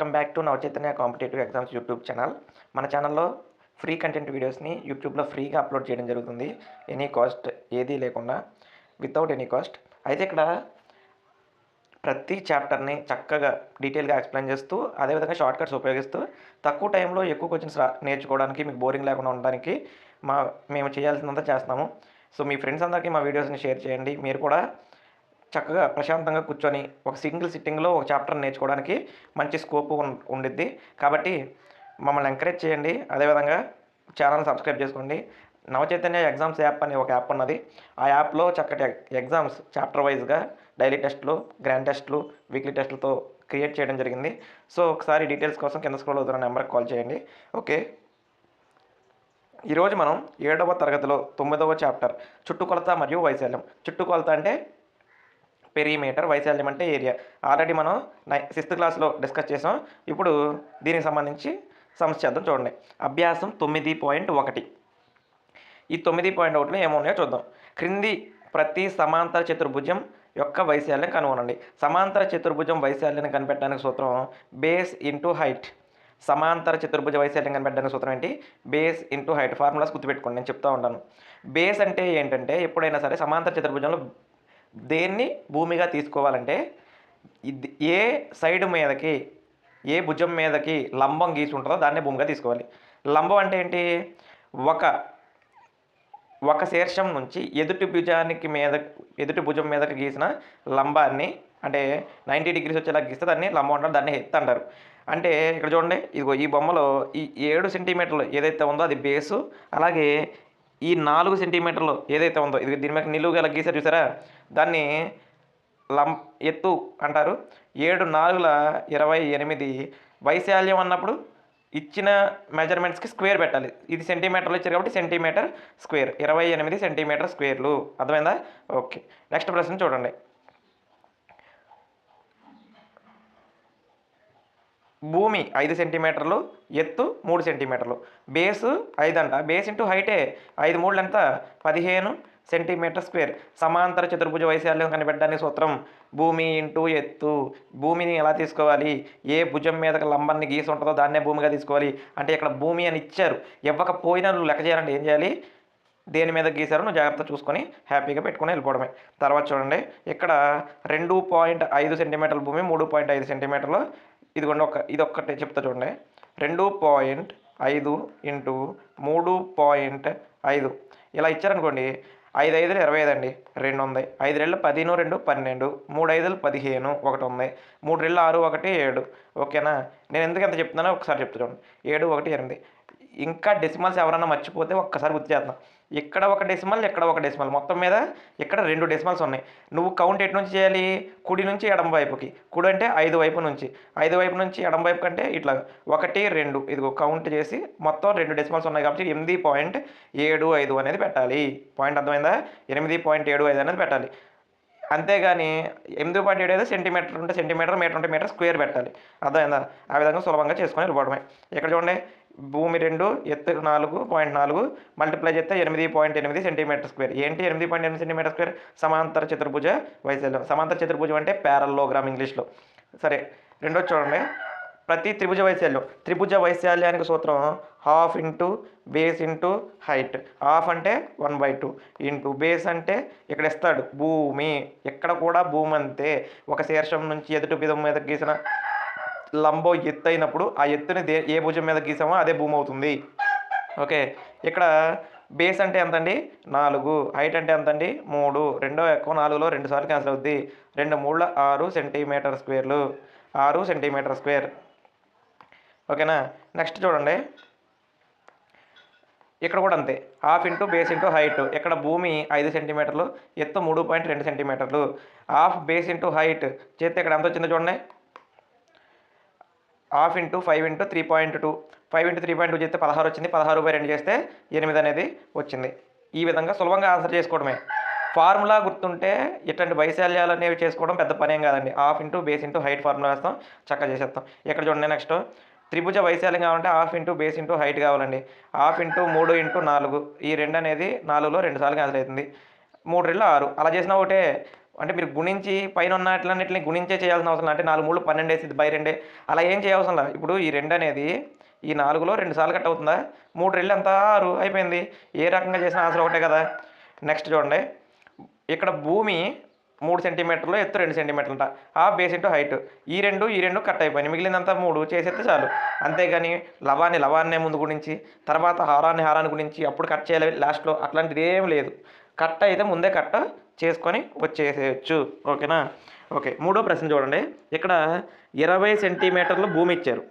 Welcome back to Navachaitanya competitive exams YouTube channel. మన ఛానల్లో free content వీడియోస్ని యూట్యూబ్లో ఫ్రీగా అప్లోడ్ చేయడం జరుగుతుంది. ఎనీ కాస్ట్ ఏదీ లేకుండా వితౌట్ ఎనీ కాస్ట్. అయితే ఇక్కడ ప్రతి చాప్టర్ని చక్కగా డీటెయిల్గా ఎక్స్ప్లెయిన్ చేస్తూ అదేవిధంగా షార్ట్ కట్స్ ఉపయోగిస్తూ తక్కువ టైంలో ఎక్కువ క్వశ్చన్స్ నేర్చుకోవడానికి మీకు బోరింగ్ లేకుండా ఉండడానికి మా మేము చేయాల్సినంత చేస్తాము సో మీ ఫ్రెండ్స్ అందరికీ మా వీడియోస్ని షేర్ చేయండి. మీరు కూడా చక్కగా ప్రశాంతంగా కూర్చొని ఒక సింగిల్ సిట్టింగ్లో ఒక చాప్టర్ నేర్చుకోవడానికి మంచి స్కోప్ ఉండిద్ది. కాబట్టి మమ్మల్ని ఎంకరేజ్ చేయండి. అదేవిధంగా ఛానల్ సబ్స్క్రైబ్ చేసుకోండి. నవచైతన్య ఎగ్జామ్స్ యాప్ అనే ఒక యాప్ ఉన్నది. ఆ యాప్లో చక్కటి ఎగ్జామ్స్ చాప్టర్ వైజ్గా డైలీ టెస్ట్లు గ్రాండ్ టెస్ట్లు వీక్లీ టెస్ట్లతో క్రియేట్ చేయడం జరిగింది. సో ఒకసారి డీటెయిల్స్ కోసం కింద స్క్రోల్ అవుతున్న నెంబర్కి కాల్ చేయండి. ఓకే. ఈరోజు మనం ఏడవ తరగతిలో తొమ్మిదవ చాప్టర్ చుట్టుకొలత మరియు వైశాల్యం. చుట్టుకొలత అంటే పెరిమీటర్ వైశాల్యం అంటే ఏరియా ఆల్రెడీ మనం నై సిక్స్త్ క్లాస్లో డిస్కస్ చేసాం. ఇప్పుడు దీనికి సంబంధించి సమస్య చేద్దాం చూడండి. అభ్యాసం తొమ్మిది పాయింట్ ఒకటి. ఈ తొమ్మిది పాయింట్ ఒకటిలో ఏమున్నాయో చూద్దాం. క్రింది ప్రతి సమాంతర చతుర్భుజం యొక్క వైశాల్యం కనుగొనండి. సమాంతర చతుర్భుజం వైశాల్యాన్ని కనిపెట్టడానికి సూత్రం బేస్ ఇంటూ హైట్ సమాంతర చతుర్భుజ వైశాల్యం కనిపెట్టడానికి సూత్రం ఏంటి? బేస్ ఇంటూ హైట్ ఫార్ములాస్ గుర్తుపెట్టుకోండి నేను చెప్తా ఉంటాను. బేస్ అంటే ఏంటంటే ఎప్పుడైనా సరే సమాంతర చతుర్భుజంలో దేన్ని భూమిగా తీసుకోవాలంటే ఏ సైడ్ మీదకి ఏ భుజం మీదకి లంబం గీసి ఉంటుందో దాన్ని భూమిగా తీసుకోవాలి. లంబం అంటే ఏంటి? ఒక ఒక శీర్షం నుంచి ఎదుటి భుజానికి మీద ఎదుటి భుజం మీదకి గీసిన లంబాన్ని అంటే నైంటీ డిగ్రీస్ వచ్చేలా గీస్తే దాన్ని లంబం అంటారు దాన్ని ఎత్తు అంటారు. అంటే ఇక్కడ చూడండి ఇదిగో ఈ బొమ్మలో ఈ ఏడు సెంటీమీటర్లు ఏదైతే ఉందో అది బేసు అలాగే ఈ నాలుగు సెంటీమీటర్లు ఏదైతే ఉందో ఇది దీని మీద నిలువు గల గీసారు చూసారా? దాన్ని లం ఎత్తు అంటారు. ఏడు నాలుగుల ఇరవై ఎనిమిది వైశాల్యం అన్నప్పుడు ఇచ్చిన మెజర్మెంట్స్కి స్క్వేర్ పెట్టాలి. ఇది సెంటీమీటర్లు ఇచ్చారు కాబట్టి సెంటీమీటర్ స్క్వేర్. ఇరవై ఎనిమిది సెంటీమీటర్ స్క్వేర్లు. అర్థమైందా? ఓకే. నెక్స్ట్ ప్రశ్న చూడండి. భూమి ఐదు సెంటీమీటర్లు ఎత్తు మూడు సెంటీమీటర్లు. బేసు ఐదు అంట బేస్ ఇంటూ హైటే ఐదు మూడు ఎంత? పదిహేను. Centimetre square. సమాంతర చతుర్భుజ వైశాల్యం కనిపెట్టడానికి సూత్రం భూమి ఇంటూ ఎత్తు. భూమిని ఎలా తీసుకోవాలి? ఏ భుజం మీద లంబాన్ని గీసి ఉంటుందో దాన్నే భూమిగా తీసుకోవాలి. అంటే ఇక్కడ భూమి అని ఇచ్చారు. ఇవ్వకపోయినా నువ్వు లెక్క చేయాలంటే ఏం చేయాలి? దేని మీద గీసారో నువ్వు జాగ్రత్త చూసుకొని హ్యాపీగా పెట్టుకొని వెళ్ళిపోవడమే. తర్వాత చూడండి. ఇక్కడ రెండు పాయింట్ ఐదు సెంటీమీటర్ల భూమి మూడు పాయింట్ ఐదు సెంటీమీటర్లు. ఇదిగోండి ఒక ఇది ఒక్కటే చెప్తా చూడండి. రెండు పాయింట్ ఐదు ఇంటూ మూడు పాయింట్ ఐదు. ఇలా ఇచ్చారనుకోండి ఐదు ఐదులు ఇరవై ఐదు అండి రెండు ఉంది ఐదు రెళ్ళు పదిహేను రెండు పన్నెండు. మూడు ఐదులు పదిహేను ఒకటి ఉంది మూడు రెళ్ళు ఆరు ఒకటి ఏడు. ఓకేనా? నేను ఎందుకు ఎంత చెప్తున్నానో ఒకసారి చెప్తున్నాను ఏడు ఒకటి ఎనిమిది. ఇంకా డెసిమల్స్ ఎవరైనా మర్చిపోతే ఒక్కసారి గుర్తు చేద్దాం. ఇక్కడ ఒక డెసిమల్ ఇక్కడ ఒక డెసిమల్ మొత్తం మీద ఇక్కడ రెండు డెసిమల్స్ ఉన్నాయి. నువ్వు కౌంట్ ఎటు నుంచి చేయాలి? కుడి నుంచి ఎడమ వైపుకి. కుడి అంటే ఐదు వైపు నుంచి. ఐదు వైపు నుంచి ఎడమ వైపు కంటే ఇట్లా. ఒకటి రెండు. ఇదిగో కౌంట్ చేసి మొత్తం రెండు డెసిమల్స్ ఉన్నాయి కాబట్టి ఎనిమిది పాయింట్ ఏడు ఐదు అనేది పెట్టాలి. పాయింట్ అర్థమైందా? ఎనిమిది పాయింట్ ఏడు ఐదు అనేది పెట్టాలి. అంతేగాని ఎనిమిది పాయింట్ ఏడు ఐదు సెంటీమీటర్ ఉంటే సెంటీమీటర్ మీటర్ ఉంటే మీటర్ స్క్వేర్ పెట్టాలి. అర్థమైందా? ఆ విధంగా సులభంగా చేసుకొని వెళ్ళిపోవడమే. ఇక్కడ చూడండి. భూమి రెండు ఎత్తు నాలుగు పాయింట్ నాలుగు మల్టిప్లై చేస్తే ఎనిమిది పాయింట్ ఎనిమిది సెంటీమీటర్ స్క్వేర్. ఏంటి ఎనిమిది పాయింట్ ఎనిమిది సెంటీమీటర్ స్క్వేర్? సమాంతర చతుర్భుజ వైశాల్యం. సమాంతర చతుర్భుజం అంటే ప్యారల్లోగ్రామ్ ఇంగ్లీష్లో సరే రెండో చూడండి. ప్రతి త్రిభుజ వైశాల్యం. త్రిభుజ వైశాల్యానికి సూత్రం half into base into height half అంటే one by two into base అంటే ఇక్కడ ఇస్తాడు. భూమి. ఎక్కడ కూడా భూమి అంతే. ఒక శీర్షం నుంచి ఎదుటి విధం మీద గీసిన లంబో ఎత్తు అయినప్పుడు ఆ ఎత్తుని దే ఏ భుజం మీద గీసామో అదే భూమి అవుతుంది. ఓకే. ఇక్కడ బేస్ అంటే ఎంతండి? నాలుగు. హైట్ అంటే ఎంతండి? మూడు. రెండో ఎక్కువ నాలుగులో రెండు సార్లు క్యాన్సిల్ అవుద్ది. రెండు మూడు ఆరు సెంటీమీటర్ స్క్వేర్లు ఆరు సెంటీమీటర్ స్క్వేర్ ఓకేనా? నెక్స్ట్ చూడండి. ఇక్కడ కూడా అంతే. Half into base into height ఇక్కడ భూమి ఐదు సెంటీమీటర్లు ఎత్తు మూడు పాయింట్ రెండు సెంటీమీటర్లు హాఫ్ బేస్ ఇంటూ హైట్ చేస్తే ఇక్కడ ఎంత వచ్చిందో చూడండి. Half into five into three point two. Five into three point two చేస్తే పదహారు వచ్చింది. పదహారు బై రెండు చేస్తే ఎనిమిది అనేది వచ్చింది. ఈ విధంగా సులభంగా ఆన్సర్ చేసుకోవడమే. ఫార్ములా గుర్తుంటే ఇట్లాంటి వైశాల్యాలు అనేవి చేసుకోవడం పెద్ద పనేం కాదండి. Half into base into height formula వేస్తాం. చక్కగా చేసేస్తాం. ఇక్కడ చూడండి నెక్స్ట్. త్రిభుజ వైశాల్యం కావాలంటే half into base into height కావాలండి. హాఫ్ ఇంటూ మూడు ఇంటూ నాలుగు. ఈ రెండు అనేది నాలుగులో రెండు సార్లు క్యాన్సిల్ అవుతుంది. మూడు రెండు ఆరు. అలా చేసినా ఒకటే అంటే మీరు గుణించి పైన ఉన్నట్లన్నింటిని గుణించే చేయాల్సిన అవసరం అంటే నాలుగు మూడు పన్నెండు వేసి బై రెండే. అలా ఏం చేయవసరం లేదు. ఇప్పుడు ఈ రెండు అనేది ఈ నాలుగులో రెండు సార్లు కట్ అవుతుందా? మూడు రెళ్ళు ఎంత? ఆరు అయిపోయింది. ఏ రకంగా చేసిన ఆన్సర్ ఒకటే కదా. నెక్స్ట్ చూడండి. ఇక్కడ భూమి మూడు సెంటీమీటర్లు ఎత్తు రెండు సెంటీమీటర్లు అంట ఆ బేస్ ఇంటూ హైట్. ఈ రెండు ఈ రెండు కట్ అయిపోయినాయి. మిగిలినంతా మూడు చేసేస్తే చాలు. అంతేగాని లవాన్ని లవాన్నే ముందు గురించి తర్వాత హారాన్ని హారాన్ని గురించి అప్పుడు కట్ చేయాలి లాస్ట్లో. అట్లాంటిది ఏం లేదు. కట్ అయితే ముందే కట్ చేసుకొని వచ్చేసేయచ్చు. ఓకేనా? ఓకే మూడో ప్రశ్న చూడండి. ఇక్కడ ఇరవై సెంటీమీటర్లు భూమి ఇచ్చారు.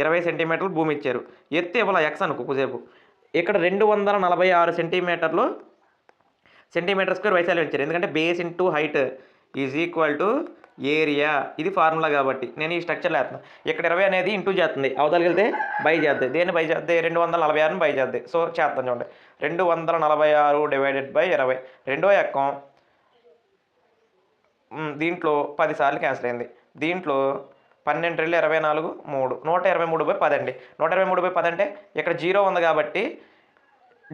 ఇరవై సెంటీమీటర్లు భూమి ఇచ్చారు. ఎత్తు ఇవ్వాల? ఎక్స్ అనుకో కుసేపు ఇక్కడ రెండు వందల నలభై ఆరు సెంటీమీటర్లు సెంటీమీటర్ స్క్వేర్ వైశాల్యం ఇచ్చారు. ఎందుకంటే base into height is equal to area ఇది ఫార్ములా కాబట్టి నేను ఈ స్ట్రక్చర్లో వేస్తున్నాను ఇక్కడ ఇరవై అనేది ఇంటూ చేస్తుంది. అవతలకి వెళ్తే బై చేద్ది దేన్ని బై చేద్ది రెండు వందల నలభై ఆరుని బై చేద్ది సో చేస్తాను చూడండి. రెండు వందల నలభై ఆరు డివైడెడ్ బై ఇరవై. రెండో ఎక్కం దీంట్లో పది సార్లు క్యాన్సిల్ అయింది. దీంట్లో పన్నెండు రెండు ఇరవై నాలుగు మూడు. నూట ఇరవై మూడు బై పది అండి నూట ఇరవై మూడు బై పది అంటే ఇక్కడ జీరో ఉంది కాబట్టి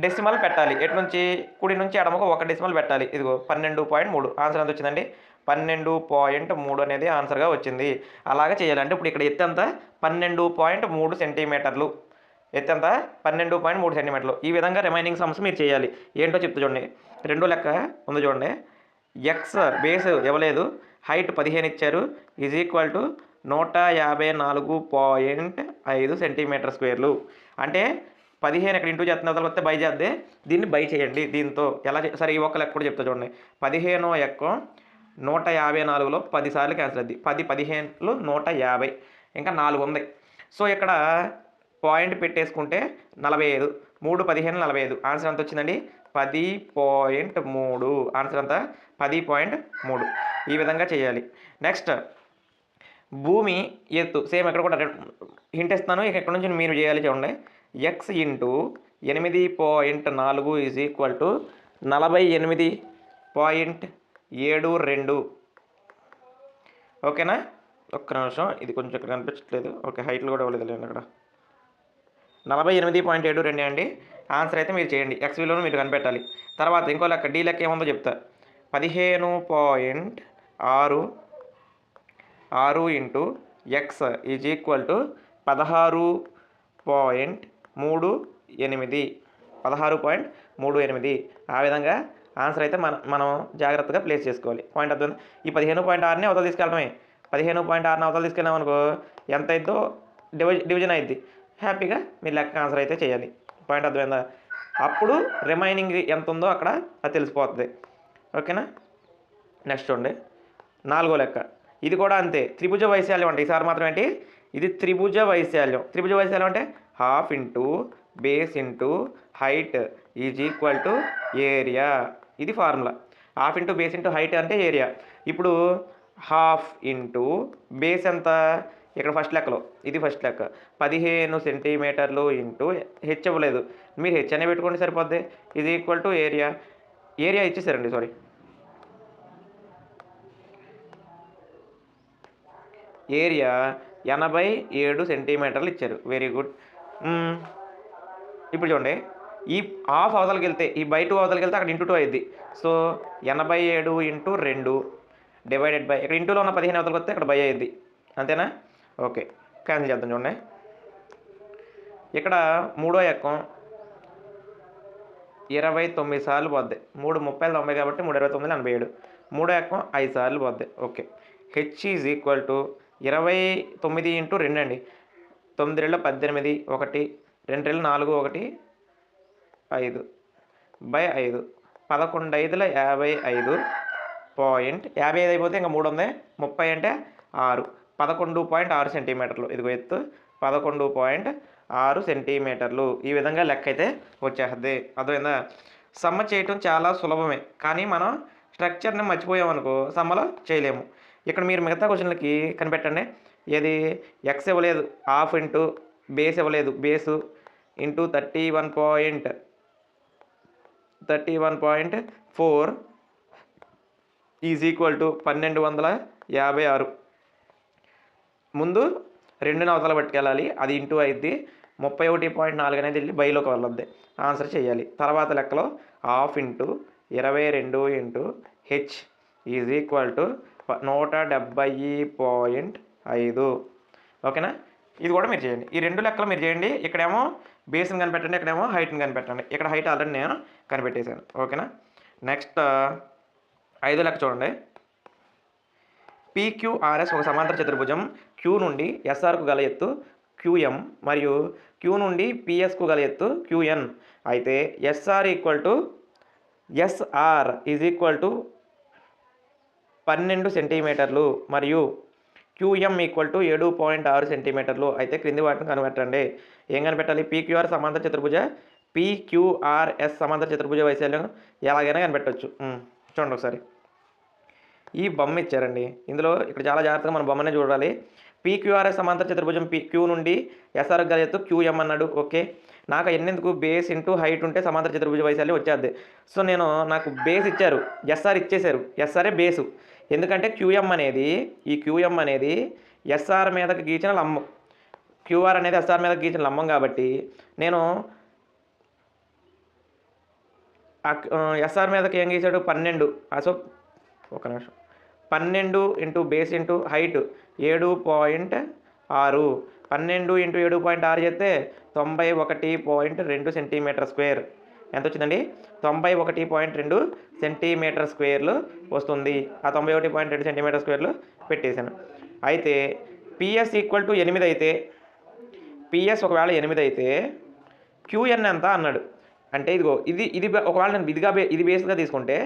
డెసిమల్ పెట్టాలి. ఎటు నుంచి కుడి నుంచి ఎడమకు ఒక డెసిమల్ పెట్టాలి. ఇదిగో పన్నెండు పాయింట్ మూడు. ఆన్సర్ ఎంత వచ్చిందండి? పన్నెండు పాయింట్ మూడు అనేది ఆన్సర్గా వచ్చింది. అలాగే చేయాలి అంటే ఇప్పుడు ఇక్కడ ఎత్తు ఎంత? పన్నెండు పాయింట్ మూడు సెంటీమీటర్లు ఎత్తు ఎంత పన్నెండు పాయింట్ మూడు సెంటీమీటర్లు. ఈ విధంగా రిమైనింగ్ సమ్స్ మీరు చేయాలి. ఏంటో చెప్తూ చూడండి. రెండో లెక్క ఉంది చూడండి. ఎక్స్ బేస్ ఇవ్వలేదు. హైట్ పదిహేను ఇచ్చారు. ఈజ్ ఈక్వల్ టు నూట యాభై నాలుగు పాయింట్ ఐదు సెంటీమీటర్ స్క్వేర్లు. అంటే పదిహేను ఇక్కడ ఇంటూ చేస్తున్న తర్వాత వస్తే బై చేద్దే. దీన్ని బై చేయండి దీంతో. ఎలా సరే ఈ ఒక్క లెక్క కూడా చెప్తా చూడండి. పదిహేను ఎక్క నూట యాభై నాలుగులో పది సార్లు క్యాన్సిల్ అద్ది పది పదిహేనులు నూట యాభై. ఇంకా నాలుగు ఉంది. సో ఇక్కడ పాయింట్ పెట్టేసుకుంటే నలభై ఐదు. మూడు పదిహేను నలభై ఐదు. ఆన్సర్ ఎంత వచ్చిందండి? పది పాయింట్ మూడు. ఆన్సర్ అంతా పది పాయింట్ మూడు. ఈ విధంగా చేయాలి. నెక్స్ట్ భూమి ఎత్తు. సేమ్ ఎక్కడ కూడా హింట్ ఇస్తాను ఇక ఇక్కడ నుంచి మీరు చేయాలి చూడండి. ఎక్స్ ఇంటూ ఎనిమిది పాయింట్ నాలుగు ఈజ్ ఈక్వల్ టు నలభై ఎనిమిది పాయింట్ ఏడు రెండు. ఓకేనా ఒక్క నిమిషం. ఇది కొంచెం ఇక్కడ కనిపించట్లేదు. ఓకే హైట్లు కూడా ఇవ్వలేదు అక్కడ. నలభై ఎనిమిది పాయింట్ ఏడు రెండు అండి. ఆన్సర్ అయితే మీరు చేయండి. ఎక్స్ విలువను మీరు కనిపెట్టాలి. తర్వాత ఇంకో లెక్క డీ లెక్క ఏముందో చెప్తా. పదిహేను పాయింట్ ఆరు ఆరు into X is equal to పదహారు పాయింట్ మూడు ఎనిమిది. పదహారు పాయింట్ మూడు ఎనిమిది. ఆ విధంగా ఆన్సర్ అయితే మనం మనం జాగ్రత్తగా ప్లేస్ చేసుకోవాలి. పాయింట్ అర్థం? ఈ పదిహేను పాయింట్ ఆరుని అవతల తీసుకెళ్ళడమే పదిహేను పాయింట్ ఆరుని అవతల తీసుకెళ్ళాం అనుకో ఎంత అయిద్దో డివి డివిజన్ అయింది హ్యాపీగా మీరు లెక్క ఆన్సర్ అయితే చేయాలి. పాయింట్ అర్థమైందా? అప్పుడు రిమైనింగ్ ఎంత ఉందో అక్కడ అది తెలిసిపోతుంది. ఓకేనా? నెక్స్ట్ చూడండి. నాలుగో లెక్క. ఇది కూడా అంతే. త్రిభుజ వైశాల్యం అంటే ఈసారి మాత్రం ఏంటి? ఇది త్రిభుజ వైశాల్యం. త్రిభుజ వైశాల్యం అంటే half into base into height is equal to area. ఇది formula. Half into base into height అంటే ఏరియా. ఇప్పుడు హాఫ్ ఇంటూ బేస్ ఎంత? ఇక్కడ ఫస్ట్ లెక్కలో ఇది ఫస్ట్ లెక్క. పదిహేను సెంటీమీటర్లు ఇంటూ హెచ్ ఇవ్వలేదు. మీరు హెచ్ అనే పెట్టుకోండి సరిపోద్ది. ఇది ఈక్వల్ టు ఏరియా ఏరియా ఇచ్చేసారండి సారీ ఏరియా ఎనభై ఏడు సెంటీమీటర్లు ఇచ్చారు. Very good hmm. ఇప్పుడు చూడండి. ఈ హాఫ్ అవతలకి వెళ్తే ఈ బై టూ అవతలకి వెళ్తే అక్కడ ఇంటూ టూ అయింది సో ఎనభై ఏడు ఇంటూ రెండు డివైడెడ్ బై ఇక్కడ ఇంటూలో ఉన్న పదిహేను అవతలకి వస్తే అక్కడ బై అయింది అంతేనా? ఓకే. క్యాన్సిల్ చేద్దాం చూడండి. ఇక్కడ మూడో ఎక్కం ఇరవై తొమ్మిది సార్లు పోద్ది. మూడు ముప్పై తొంభై కాబట్టి మూడు ఇరవై తొమ్మిది ఎనభై ఏడు. మూడో ఎక్కం ఐదు సార్లు పోద్ది. Okay. H is equal to ఇరవై తొమ్మిది ఇంటూ రెండు అండి. తొమ్మిది రెండు పద్దెనిమిది ఒకటి రెండు రెండు నాలుగు ఒకటి ఐదు బై ఐదు. పదకొండు ఐదుల యాభై ఐదు పాయింట్ యాభై ఐదు అయిపోతే ఇంకా మూడు ఉంది. ముప్పై అంటే ఆరు. పదకొండు పాయింట్ ఆరు సెంటీమీటర్లు. ఇదిగో ఎత్తు. పదకొండు పాయింట్ ఆరు సెంటీమీటర్లు. ఈ విధంగా లెక్క అయితే వచ్చేస్తుంది. అర్థమైందా? సమ్మ చేయటం చాలా సులభమే. కానీ మనం స్ట్రక్చర్ని మర్చిపోయామనుకో సమ్మలో చేయలేము. ఇక్కడ మీరు మిగతా క్వశ్చన్లకి కనిపెట్టండి. ఏది? ఎక్స్ ఇవ్వలేదు. హాఫ్ ఇంటూ బేస్ ఇవ్వలేదు. Base into thirty one point thirty one point four is equal to పన్నెండు వందల యాభై ఆరు. ముందు రెండు నవతల పట్టుకెళ్ళాలి అది ఇంటూ అయింది ముప్పై ఒకటి పాయింట్ నాలుగు అనేది వెళ్ళి బైలోకి వెళ్ళొద్ది ఆన్సర్ చేయాలి తర్వాత లెక్కలో హాఫ్ ఇంటూ ఇరవై రెండు into H is equal to నూట డెబ్బై పాయింట్ ఐదు. ఓకేనా? ఇది కూడా మీరు చేయండి. ఈ రెండు లెక్కలు మీరు చేయండి. ఇక్కడేమో బేస్ని కనిపెట్టండి ఇక్కడేమో హైట్ని కనిపెట్టండి. ఇక్కడ హైట్ ఆల్రెడీ నేను కనిపెట్టేశాను. ఓకేనా? నెక్స్ట్ ఐదో లెక్క చూడండి. పీక్యూఆర్ఎస్ ఒక సమాంతర చతుర్భుజం. క్యూ నుండి ఎస్ఆర్కు గల ఎత్తు క్యూఎం మరియు క్యూ నుండి పిఎస్కు గల ఎత్తు క్యూఎన్ అయితే SR equal to SR is equal to పన్నెండు సెంటీమీటర్లు మరియు క్యూఎం ఈక్వల్ టు ఏడు పాయింట్ ఆరు సెంటీమీటర్లు. అయితే క్రింది వాటిని కనిపెట్టండి ఏం కనిపెట్టాలి? పీక్యూఆర్ సమాంతర చతుర్భుజ పీక్యూఆర్ఎస్ సమాంతర చతుర్భుజ వైశాల్యం ఎలాగైనా కనిపెట్టవచ్చు చూడండి ఒకసారి. ఈ బొమ్మ ఇచ్చారండి. ఇందులో ఇక్కడ చాలా జాగ్రత్తగా మన బొమ్మనే చూడాలి. పీక్యూఆర్ఎస్ సమాంతర చతుర్భుజం పీ క్యూ నుండి ఎస్ఆర్ గల ఎత్తు క్యూఎం అన్నాడు. ఓకే. నాకు ఎన్నెందుకు బేస్ ఇంటూ హైట్ ఉంటే సమాంతర చతుర్భుజ వైశాల్యం వచ్చేది సో నేను నాకు బేస్ ఇచ్చారు. ఎస్ఆర్ ఇచ్చేశారు. ఎస్ఆర్ఏ బేసు. ఎందుకంటే క్యూఎం అనేది ఈ క్యూఎం అనేది ఎస్ఆర్ మీదకి గీచిన లంబం. క్యూఆర్ అనేది ఎస్ఆర్ మీద గీచిన లంబం కాబట్టి నేను ఎస్ఆర్ మీదకి ఏం గీసాడు పన్నెండు. ఆ, సో ఒక నిమిషం. పన్నెండు ఇంటూ బేస్ ఇంటూ హైట్ ఏడు పాయింట్ ఆరు. పన్నెండు ఇంటూ ఏడు పాయింట్ ఆరు చేస్తే తొంభై ఒకటి పాయింట్ రెండు సెంటీమీటర్ స్క్వేర్. ఎంత వచ్చిందండి తొంభై ఒకటి పాయింట్ రెండు సెంటీమీటర్ స్క్వేర్లు వస్తుంది. ఆ తొంభై ఒకటి పాయింట్ రెండు సెంటీమీటర్ స్క్వేర్లు పెట్టేశాను. అయితే పిఎస్ ఈక్వల్ టు ఎనిమిది అయితే పిఎస్ ఒకవేళ ఎనిమిది అయితే క్యూఎన్ ఎంత అన్నాడు. అంటే ఇదిగో ఇది ఇది ఒకవేళ నేను ఇదిగా ఇది బేస్గా తీసుకుంటే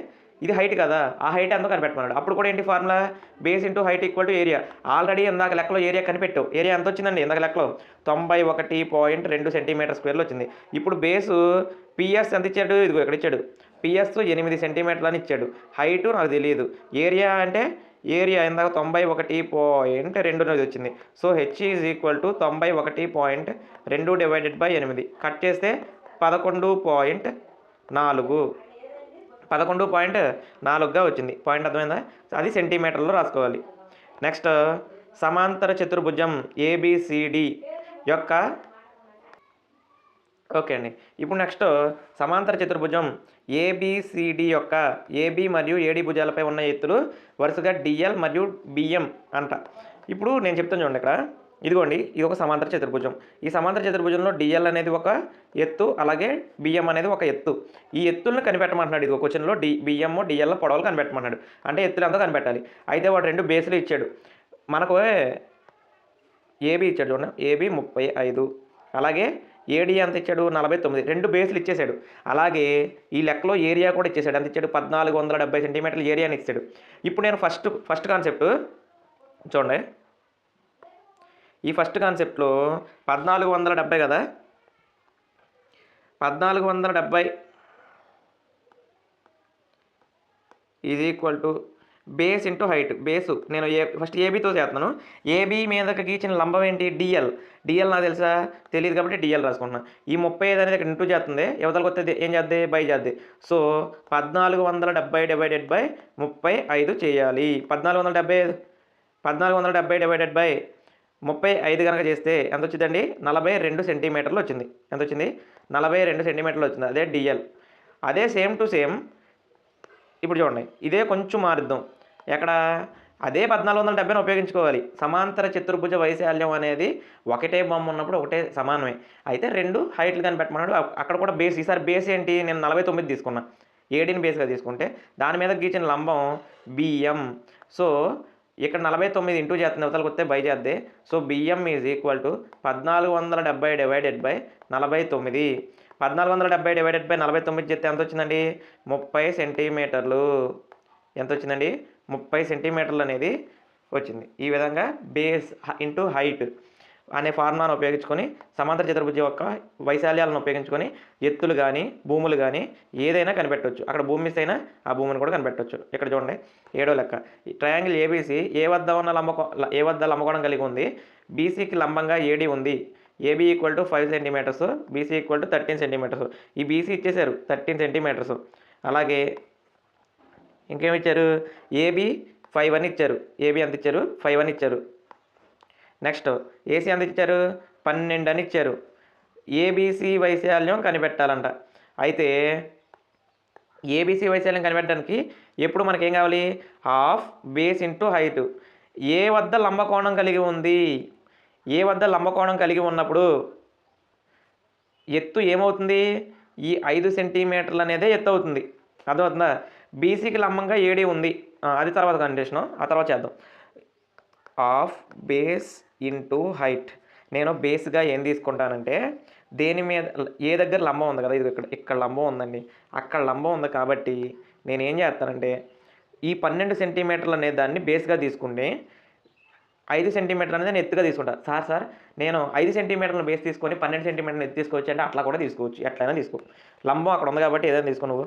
ఇది హైట్ కదా. ఆ హైట్ ఎంతో కనిపెట్టమన్నాడు అప్పుడు కూడా ఏంటి formula base into height equal to area already ఇందాక లెక్కలో ఏరియా కనిపెట్టావు. ఏరియా ఎంత వచ్చిందండి ఇందాక లెక్కలో? తొంభై ఒకటి పాయింట్ రెండు సెంటీమీటర్ స్క్వేర్లు వచ్చింది. ఇప్పుడు బేసు పిఎస్ ఎంత ఇచ్చాడు? ఇదిగో ఇక్కడ ఇచ్చాడు. పిఎస్ ఎనిమిది సెంటీమీటర్లు అని ఇచ్చాడు. హైటు నాకు తెలియదు. ఏరియా అంటే ఏరియా ఇందాక తొంభై ఒకటి పాయింట్ రెండు అనేది వచ్చింది. So H is equal to తొంభై ఒకటి పాయింట్ రెండు డివైడెడ్ బై ఎనిమిది. కట్ చేస్తే పదకొండు పాయింట్ నాలుగు. పదకొండు పాయింట్ నాలుగుగా వచ్చింది. పాయింట్ అర్థమైందా? అది సెంటీమీటర్లో రాసుకోవాలి. నెక్స్ట్ సమాంతర చతుర్భుజం ఏబిసిడి యొక్క ఓకే అండి. ఇప్పుడు నెక్స్ట్ సమాంతర చతుర్భుజం ఏబిసిడి యొక్క ఏబి మరియు ఏడి భుజాలపై ఉన్న ఎత్తులు వరుసగా డిఎల్ మరియు బిఎం అంట. ఇప్పుడు నేను చెప్తాను చూడండి ఇక్కడ. ఇదిగోండి ఇది ఒక సమాంతర చతుర్భుజం. ఈ సమాంతర చతుర్భుజంలో డిఎల్ అనేది ఒక ఎత్తు అలాగే బిఎం అనేది ఒక ఎత్తు. ఈ ఎత్తులను కనిపెట్టమంటున్నాడు. ఇది ఒక క్వశ్చన్లో డి బిఎం డిఎల్ పొడవలు కనిపెట్టమన్నాడు అంటే ఎత్తులు ఎంతో కనిపెట్టాలి. అయితే వాడు రెండు బేసులు ఇచ్చాడు. మనకు ఏబి ఇచ్చాడు చూడండి. ఏబి ముప్పై ఐదు. అలాగే ఏడి ఎంత ఇచ్చాడు? నలభై తొమ్మిది. రెండు బేస్లు ఇచ్చేసాడు. అలాగే ఈ లెక్కలో ఏరియా కూడా ఇచ్చేసాడు. ఎంత ఇచ్చాడు? పద్నాలుగు వందల డెబ్బై సెంటీమీటర్ల ఏరియాని ఇచ్చాడు. ఇప్పుడు నేను ఫస్ట్ ఫస్ట్ కాన్సెప్ట్ చూడండి. ఈ ఫస్ట్ కాన్సెప్ట్లో పద్నాలుగు వందల డెబ్బై కదా? పద్నాలుగు వందల డెబ్బై is equal to base into height base. నేను ఏ ఫస్ట్ ఏబీతో చేస్తున్నాను. ఏబీ మీదకి గీచిన లంబం ఏంటి? డిఎల్. డిఎల్ నాకు తెలుసా? తెలియదు కాబట్టి డిఎల్ రాసుకుంటున్నాను ఈ ముప్పై ఐదు అనేది ఇక్కడ ఇంటూ చేస్తుంది. యువతలకు వస్తే ఏం చేద్ది? బై చేద్ది. సో పద్నాలుగు వందల డెబ్బై డివైడెడ్ బై ముప్పై ఐదు చేయాలి. పద్నాలుగు వందల డెబ్బై ఐదు పద్నాలుగు వందల డెబ్బై డివైడెడ్ బై ముప్పై ఐదు కనుక చేస్తే ఎంత వచ్చిందండి నలభై రెండు సెంటీమీటర్లు వచ్చింది. ఎంత వచ్చింది నలభై రెండు సెంటీమీటర్లు వచ్చింది. అదే డిఎల్ అదే సేమ్ టు సేమ్ ఇప్పుడు చూడండి. ఇదే కొంచెం మారుద్దాం. ఎక్కడ? అదే పద్నాలుగు వందల డెబ్బైని ఉపయోగించుకోవాలి. సమాంతర చతుర్భుజ వైశాల్యం అనేది ఒకటే బొమ్మ ఉన్నప్పుడు ఒకటే సమానమే. అయితే రెండు హైట్లు కానీ పెట్టమన్నాడు. అక్కడ కూడా బేస్ ఈసారి బేస్ ఏంటి? నేను నలభై తొమ్మిది తీసుకున్నా. ఏడీని బేస్గా తీసుకుంటే దాని మీద గీచిన లంబం బిఎం సో ఇక్కడ నలభై తొమ్మిది ఇంటూ చేస్తుంది అవతలకు వస్తే by చేద్దే. So BM is equal to పద్నాలుగు వందల డెబ్బై డివైడెడ్ బై నలభై తొమ్మిది. పద్నాలుగు వందల డెబ్బై డివైడెడ్ బై నలభై తొమ్మిది చేస్తే ఎంత వచ్చిందండి? ముప్పై సెంటీమీటర్లు. ఎంత వచ్చిందండి? ముప్పై సెంటీమీటర్లు అనేది వచ్చింది. ఈ విధంగా బేస్ ఇంటూ హైట్ అనే ఫార్ములాను ఉపయోగించుకొని సమాంతర చతుర్భుజం యొక్క వైశాల్యాలను ఉపయోగించుకొని ఎత్తులు కానీ భూములు కానీ ఏదైనా కనిపెట్టవచ్చు అక్కడ భూమి మిస్ అయినా ఆ భూమిని కూడా కనిపెట్టవచ్చు ఇక్కడ చూడండి ఏడో లెక్క. ఈ ట్రయాంగిల్ ఏబీసీ ఏ వద్ద ఉన్న లంబకో ఏ వద్ద లంబకోణం కలిగి ఉంది? బీసీకి లంబంగా ఏడీ ఉంది. AB equal to five centimetres BC equal to thirteen centimetres ఈ బీసీ ఇచ్చేసారు థర్టీన్ సెంటీమీటర్స్ అలాగే ఇంకేమి ఇచ్చారు? ఏబీ ఫైవ్ అని ఇచ్చారు. ఏబీ ఎంత ఇచ్చారు? ఫైవ్ అని ఇచ్చారు. నెక్స్ట్ ఏసీ ఎంత ఇచ్చారు? పన్నెండు అని ఇచ్చారు. ఏబీసీ వైశాల్యం కనిపెట్టాలంట. అయితే ఏబీసీ వైశాల్యం కనిపెట్టడానికి ఎప్పుడు మనకేం కావాలి? Half base into height. A వద్ద లంబకోణం కలిగి ఉంది? ఏ వద్ద లంబకోణం కలిగి ఉన్నప్పుడు ఎత్తు ఏమవుతుంది? ఈ ఐదు సెంటీమీటర్లు అనేదే ఎత్తు అవుతుంది. అర్థమవుతుందా? బీసీకి లంబంగా ఏడీ ఉంది. అది తర్వాత కండిషను ఆ తర్వాత చేద్దాం. ఆఫ్ బేస్ ఇంటూ హైట్ నేను బేస్గా ఏం తీసుకుంటానంటే దేని మీద ఏ దగ్గర లంబం ఉంది కదా ఇది ఇక్కడ ఇక్కడ లంబం ఉందండి. అక్కడ లంబం ఉంది కాబట్టి నేను ఏం చేస్తానంటే ఈ పన్నెండు సెంటీమీటర్లు అనే దాన్ని బేస్గా తీసుకుంటే ఐదు సెంటీమీటర్లు అనేది నేను ఎత్తుగా తీసుకుంటాను సార్ సార్ నేను ఐదు సెంటీమీటర్లు బేస్ తీసుకొని పన్నెండు సెంటీమీటర్లు ఎత్తు తీసుకోవచ్చు అంటే అట్లా కూడా తీసుకోవచ్చు. ఎట్లయినా తీసుకో. లంబం అక్కడ ఉంది కాబట్టి ఏదైనా తీసుకో నువ్వు.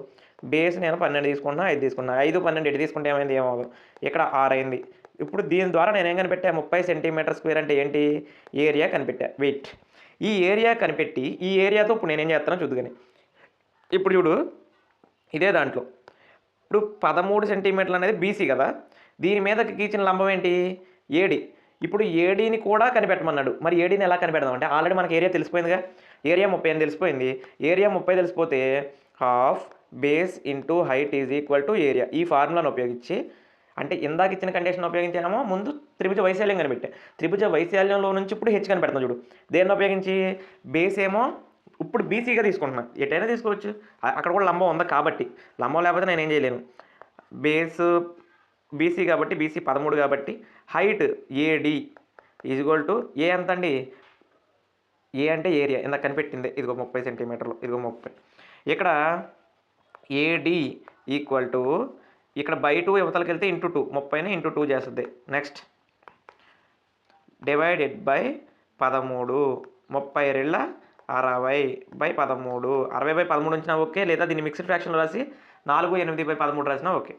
బేస్ నేను పన్నెండు తీసుకున్నా ఐదు తీసుకున్నా. ఐదు పన్నెండు ఎటు తీసుకుంటే ఏమైంది? ఏమవుదు ఇక్కడ ఆరు అయింది ఇప్పుడు దీని ద్వారా నేను ఏం కనిపెట్టా? ముప్పై సెంటీమీటర్ స్క్వేర్ అంటే ఏంటి? ఏరియా కనిపెట్టా. వెయిట్. ఈ ఏరియా కనిపెట్టి ఈ ఏరియాతో ఇప్పుడు నేనేం ఏం చేస్తానో ఇప్పుడు చూడు ఇదే దాంట్లో. ఇప్పుడు పదమూడు సెంటీమీటర్లు అనేది బీసీ కదా? దీని మీద గీచిన లంబం ఏంటి? ఏడి. ఇప్పుడు ఏడీని కూడా కనిపెట్టమన్నాడు. మరి ఏడీని ఎలా కనిపెడదాం? అంటే ఆల్రెడీ మనకి ఏరియా తెలిసిపోయిందిగా? ఏరియా ముప్పై అని తెలిసిపోయింది. ఏరియా ముప్పై తెలిసిపోతే half base into height is equal to area. ఈ ఫార్ములాను ఉపయోగించి అంటే ఇందాక ఇచ్చిన కండిషన్ ఉపయోగించామో ముందు త్రిభుజ వైశాల్యం కనిపెట్టే. త్రిభుజ వైశాల్యంలో నుంచి ఇప్పుడు హెచ్ కనిపెడతాం చూడు. దేన్ని ఉపయోగించి? బేస్ ఏమో ఇప్పుడు బీసీగా తీసుకుంటున్నా. ఎటైనా తీసుకోవచ్చు. అక్కడ కూడా లంబం ఉంది కాబట్టి. లంబం లేకపోతే నేను ఏం చేయలేను బేస్ బీసీ కాబట్టి బీసీ పదమూడు కాబట్టి height AD is equal to A ఎంత అండి ఏ అంటే ఏరియా ఇందాక కనిపెట్టింది. ఇదిగో ముప్పై సెంటీమీటర్లు. ఇదిగో ముప్పై. ఇక్కడ ఏడి ఈక్వల్ టు ఇక్కడ బై టూ యువతలకి వెళ్తే ఇంటూ టూ ముప్పైని ఇంటూ టూ చేస్తుంది. నెక్స్ట్ డివైడెడ్ బై పదమూడు ముప్పై రెళ్ళ అరవై బై పదమూడు. అరవై బై పదమూడు ఉంచినా ఓకే లేదా దీన్ని మిక్స్డ్ ఫ్రాక్షన్లో రాసి నాలుగు ఎనిమిది బై పదమూడు రాసినా ఓకే.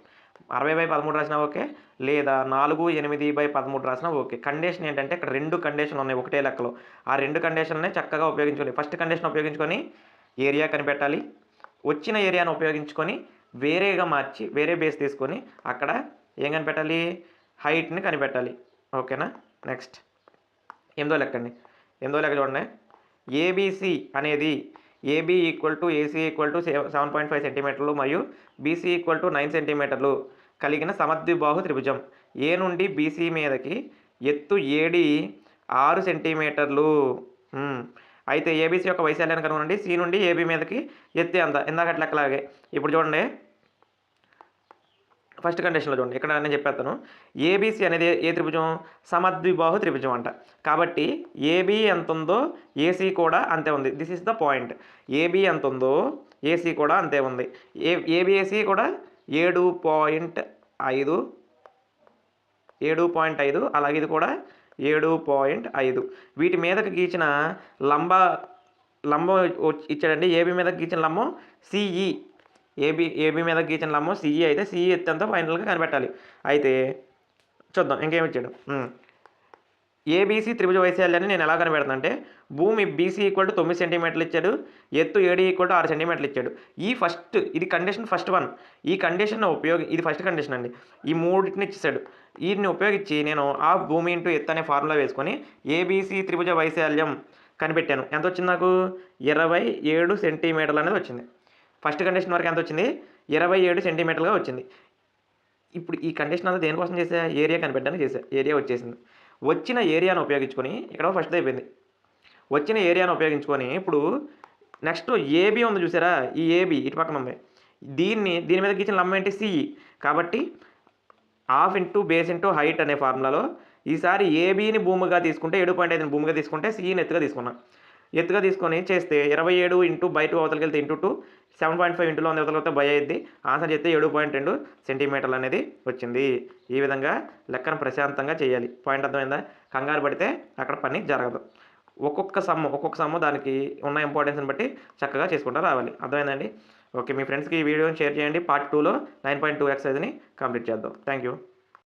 అరవై బై పదమూడు రాసినా ఓకే లేదా నాలుగు ఎనిమిది బై పదమూడు రాసినా ఓకే. కండిషన్ ఏంటంటే ఇక్కడ రెండు కండిషన్లు ఉన్నాయి ఒకటే లెక్కలో. ఆ రెండు కండిషన్లనే చక్కగా ఉపయోగించుకొని ఫస్ట్ కండిషన్ ఉపయోగించుకొని ఏరియా కనిపెట్టాలి. వచ్చిన ఏరియాను ఉపయోగించుకొని వేరేగా మార్చి వేరే బేస్ తీసుకొని అక్కడ ఏం కనిపెట్టాలి? హైట్ని కనిపెట్టాలి. ఓకేనా నెక్స్ట్ ఎనిమిదో లెక్కండి ఎనిమిదో లెక్క చూడండి. ఏబీసీ అనేది AB equal to AC equal to seven point five సెంటీమీటర్లు మరియు బీసీ ఈక్వల్ టు నైన్ సెంటీమీటర్లు కలిగిన సమద్విబాహు త్రిభుజం. ఏ నుండి బీసీ మీదకి ఎత్తు ఏడి ఆరు సెంటీమీటర్లు అయితే ఏబీసీ యొక్క వైశాల్యాన్ని కనుగొనండి. సి నుండి ఏబీ మీదకి ఎత్తే అంత. ఇందాక లెక్కలాగే ఇప్పుడు చూడండి. ఫస్ట్ కండిషన్లో చూడండి. ఇక్కడ నేను చెప్పేస్తాను. ఏబీసీ అనేది ఏ- త్రిభుజం? సమద్విబాహు త్రిభుజం అంట. కాబట్టి ఏబీ ఎంత ఉందో ఏసీ కూడా అంతే ఉంది. This is the point AB ఎంత ఉందో ఏసీ కూడా అంతే ఉంది. ఏ ఏబిఏసీ కూడా ఏడు పాయింట్ ఐదు ఏడు పాయింట్ ఐదు అలాగే ఇది కూడా ఏడు పాయింట్ ఐదు. వీటి మీదకి గీచిన లంబ లంబం ఇచ్చాడండి. ఏబీ మీద గీచిన లంబం సిఈ. ఏబీ ఏబీ మీద గీచిన లంబం సిఈ అయితే సిఈ ఎత్తంతో ఫైనల్గా కనిపెట్టాలి. అయితే చూద్దాం ఇంకేమి ఇచ్చాడు? ఏబీసీ త్రిభుజ వైశాల్యాన్ని నేను ఎలా కనిపెడతాను అంటే భూమి బీసీ ఈక్వల్ టు తొమ్మిది సెంటీమీటర్లు ఇచ్చాడు ఎత్తు ఏడి ఈక్వల్ టు ఆరు సెంటీమీటర్లు ఇచ్చాడు. ఈ ఫస్ట్ ఇది కండిషన్ ఫస్ట్ వన్ ఈ కండిషన్ ఉపయోగి ఇది ఫస్ట్ కండిషన్ అండి. ఈ మూడింటిని ఇచ్చేసాడు. వీటిని ఉపయోగించి నేను ఆ భూమి ఇంటూ ఎత్తు అనే ఫార్ములా వేసుకొని ఏబీసీ త్రిభుజ వైశాల్యం కనిపెట్టాను. ఎంత వచ్చింది నాకు? ఇరవై ఏడు సెంటీమీటర్లు అనేది వచ్చింది. ఫస్ట్ కండిషన్ వరకు ఎంత వచ్చింది? ఇరవై ఏడు సెంటీమీటర్లుగా వచ్చింది. ఇప్పుడు ఈ కండిషన్ అంతా దేనికోసం చేసా ఏరియా కనిపెట్టడానికి చేసా ఏరియా వచ్చేసింది. వచ్చిన ఏరియాను ఉపయోగించుకొని ఇక్కడ ఫస్ట్ అయిపోయింది. వచ్చిన ఏరియాను ఉపయోగించుకొని ఇప్పుడు నెక్స్ట్ ఏబీ ఉంది చూసారా? ఈ ఏబీ ఇటు పక్కన ఉంది. దీన్ని దీని మీద గీచిన లమ్మ ఏంటి? సిఈ కాబట్టి half into base into height అనే ఫార్ములాలో ఈసారి ఏబీని భూమిగా తీసుకుంటే ఏడు పాయింట్ ఐదుని భూమిగా తీసుకుంటే సిఈని ఎత్తుగా తీసుకున్నాం. ఎత్తుగా తీసుకొని చేస్తే ఇరవై ఏడు ఇంటూ బయట అవతలకి వెళ్తే into two. Seven point five ఇంటిలో ఉంది తర్వాత భయ అయింది ఆన్సర్ చెప్తే ఏడు పాయింట్ రెండు సెంటీమీటర్లు అనేది వచ్చింది. ఈ విధంగా లెక్కను ప్రశాంతంగా చేయాలి. పాయింట్ అర్థమైందా? కంగారు పడితే అక్కడ పని జరగదు. ఒక్కొక్క సమ్ము ఒక్కొక్క సమ్ము దానికి ఉన్న ఇంపార్టెన్స్ని బట్టి చక్కగా చేసుకుంటూ రావాలి. అర్థమైందండి? ఓకే మీ ఫ్రెండ్స్కి ఈ వీడియోని షేర్ చేయండి. పార్ట్ టూలో నైన్ పాయింట్ టూ ఎక్సైజ్ని కంప్లీట్ చేద్దాం. Thank you